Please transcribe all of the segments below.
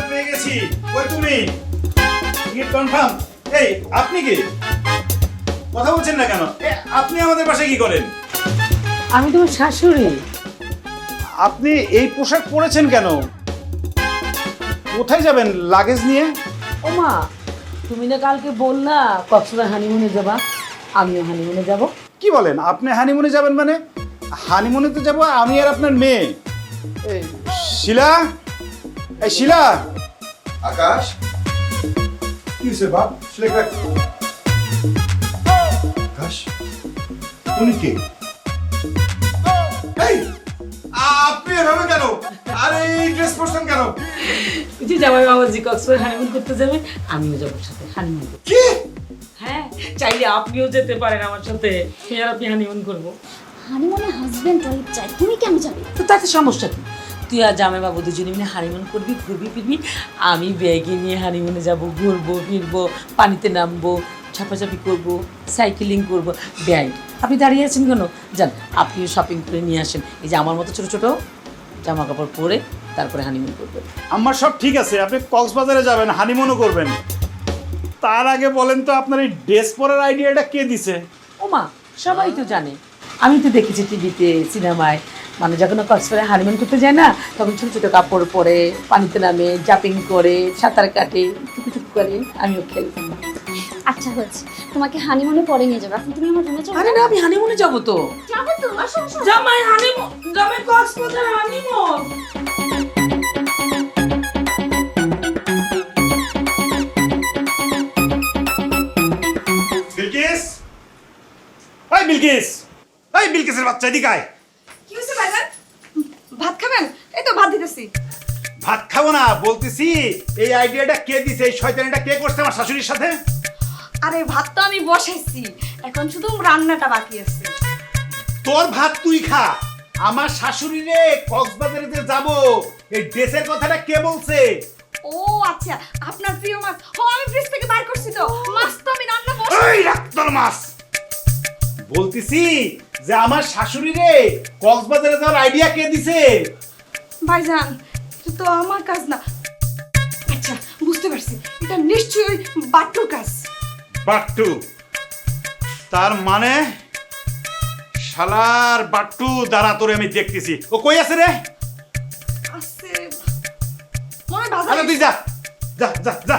আপনি ticket confirm এই আপনি কি? কথা বলছেন না কেন? আপনি আমাদের পাশে কি করেন? আমি তোমার শাশুড়ি। আপনি এই পোশাক পরেছেন কেন? কোথায় যাবেন লাগেজ নিয়ে? ওমা তুমি না কালকে বললা কক্সবাজার হানিমুনে যাবা। আমিও হানিমুনে যাব। কি বলেন? আপনি হানিমুনে যাবেন মানে? হানিমুনে তো যাব আমি আর আপনার মেয়ে। শিলা? এই শিলা। আকাশ। কি হয়েছে বাপ? ছেলেটা আকাশ। উনি কে? এই আপনি এভাবে কেন? আরে এই ড্রেস পরছেন কেন? যে জামাই বাবাজি কক্সবাজার হানিমুন করতে যাবে আমিও যাব সাথে হানিমুন কি? হ্যাঁ চাইলে আপনিও যেতে পারেন আমার সাথে। আর আপনি হানিমুন করব। হানিমুনে হাজবেন্ড ওয়াইফ চাই তুমি কেন যাবে? তো তাতে সমস্যা কি? তুই আর জামাই বাবু দুজনে মিলে হানিমুন করবি ঘুরবি ফিরবি। আমি ব্যাগে নিয়ে হানিমুনে যাব ঘুরবো ফিরবো পানিতে নামবো ছাপাছাপি করব সাইকেলিং করব। ব্যাগ আপনি দাঁড়িয়ে আছেন কেন? যান আপনিও শপিং করে নিয়ে আসেন। এই যে আমার মতো ছোটো ছোটো জামা কাপড় পরে তারপরে হানিমুন করবেন আমার সব ঠিক আছে আপনি কক্সবাজারে যাবেন হানিমুনও করবেন। তার আগে বলেন তো আপনার এই ড্রেস পরার আইডিয়াটা কে দিছে? ওমা সবাই তো জানে। আমি তো দেখেছি টিভিতে সিনেমায় মানে যখন কক্সবাজারে হানিমুন করতে যায় না তখন ছোটো ছোটো কাপড় পরে পানিতে নামে জাপিং করে সাঁতার কাটে টুকুটুক করে আমিও খেলতাম আচ্ছা হয়েছে। তোমাকে হানিমুনে পরে নিয়ে যাবে। এখন তুমি আমার রুমে চলো আরে না আমি হানিমুনে যাব তো। যাবে তো জামাই হানিমুন জামাই কক্সবাজার হানিমুন বিলকিস? এই বিলকিস। এই বিলকিসের বাচ্চা এদিকে আয়। ভাত খাবেন? এই তো ভাত দিতেছি। ভাত খাব না বলতেছি এই আইডিয়াটা কে দিছে এই শয়তানিটা কে করছে আমার শাশুড়ির সাথে? আরে ভাত তো আমি বসাইছি। এখন শুধু রান্নাটা বাকি আছে। তোর ভাত তুই খা। আমার শাশুড়ি রে কক্সবাজারে যে যাব এই ড্রেসের কথাটা কে বলছে? ও আচ্ছা আপনার প্রিয় মাছ। ও আমি ফ্রিজ থেকে বার করছি তো। মাছ তো আমি রান্না বস এই ডাক্তার মাছ! বলতেছি যে আমার শাশুড়ি রে কক্সবাজারে যাওয়ার আইডিয়া কে দিছে? ভাইজান এটা তো আমার কাজ না। আচ্ছা বুঝতে পারছি। এটা নিশ্চয়ই বাট্টুর কাজ। বাট্টু? তার মানে শালার বাট্টু দ্বারা তোরে আমি দেখতেছি। ও কই আছে রে? আছে। মনে আরে বাজারে। তুই যা যা যা যা।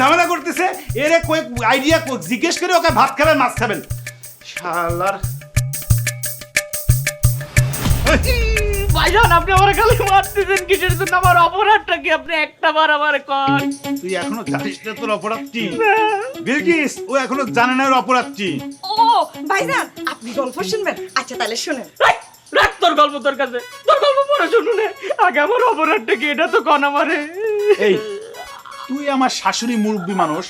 ঝামেলা করতেছে এরে কই আইডিয়া জিজ্ঞেস করে ওকে ভাত খাবেন মাছ খাবেন। শালার। ভাইজান আপনি আমার খালি মারতেছেন কিসের জন্য আমার অপরাধটা কি? আপনি একটা বার আমার কর তুই এখনও জানিস না তোর অপরাধ কি? বিলকিস ও এখনও জানে না ওর অপরাধ কি। ও ভাইজান আপনি গল্প শুনবেন? আচ্ছা তাহলে শুনেন। রাখ, তোর গল্প তোর কাছে। তোর গল্প পড়ে শুনুন আগে আমার অপরাধটা কি এটা তো কন আমারে। এই তুই আমার শাশুড়ি মুরব্বী মানুষ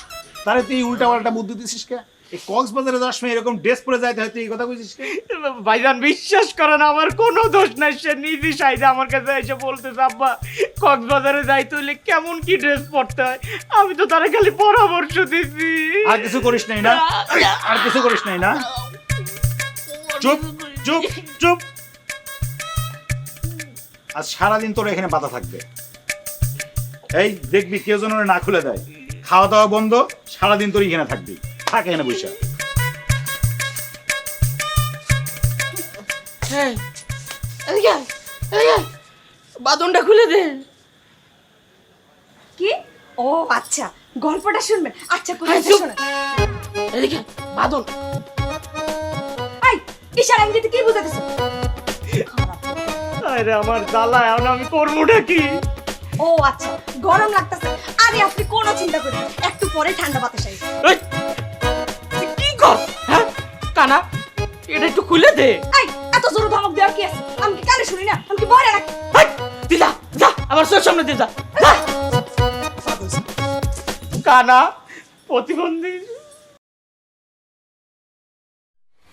তারে তুই উল্টা পাল্টা বুদ্ধি দিছিস কে? এই কক্সবাজারে যাওয়ার সময় এরকম ড্রেস পরে যাইতে হয় তুই এই কথা ভাইজান বিশ্বাস করেন আমার কোনো দোষ নাই সে নিজে সাইডে আমার কাছে এসে বলতেছে আব্বা কক্সবাজারে যাইতে হইলে কেমন কি ড্রেস পরতে হয়? আমি তো তারা খালি পরামর্শ দিছি। আর কিছু করিস নাই না? আর কিছু করিস নাই না? চুপ চুপ চুপ। আজ সারাদিন তোর এখানে বাধা থাকবে। এই দেখবি কেউ যেন না খুলে দেয়। খাওয়া দাওয়া বন্ধ সারাদিন তোর এখানে থাকবি। থাক এখানে বসে। হ্যাঁ এদিকে আয়, এদিকে আয়। বাদনটা খুলে দে। কি? ও আচ্ছা গল্পটা শুনবেন আচ্ছা কোথায়। শুনেন এদিকে বাদন। এই ইশারা ইঙ্গিতে কি বুঝাতেছ আরে আমার জ্বালা এখন আমি করবোটা কি? ও আচ্ছা গরম লাগতেছে। আরে আপনি কোনো চিন্তা করেন একটু পরে ঠান্ডা বাতাস আসবে। কি কর হ্যাঁ কানা এটা একটু খুলে দে। এই এত জোরে ধমক দেওয়ার কি আছে? আমি কি কানে শুনি না আমি কি নাকি হাই, তুই যা আমার চোখ সামনে দিয়ে যা। কানা প্রতিবন্ধী।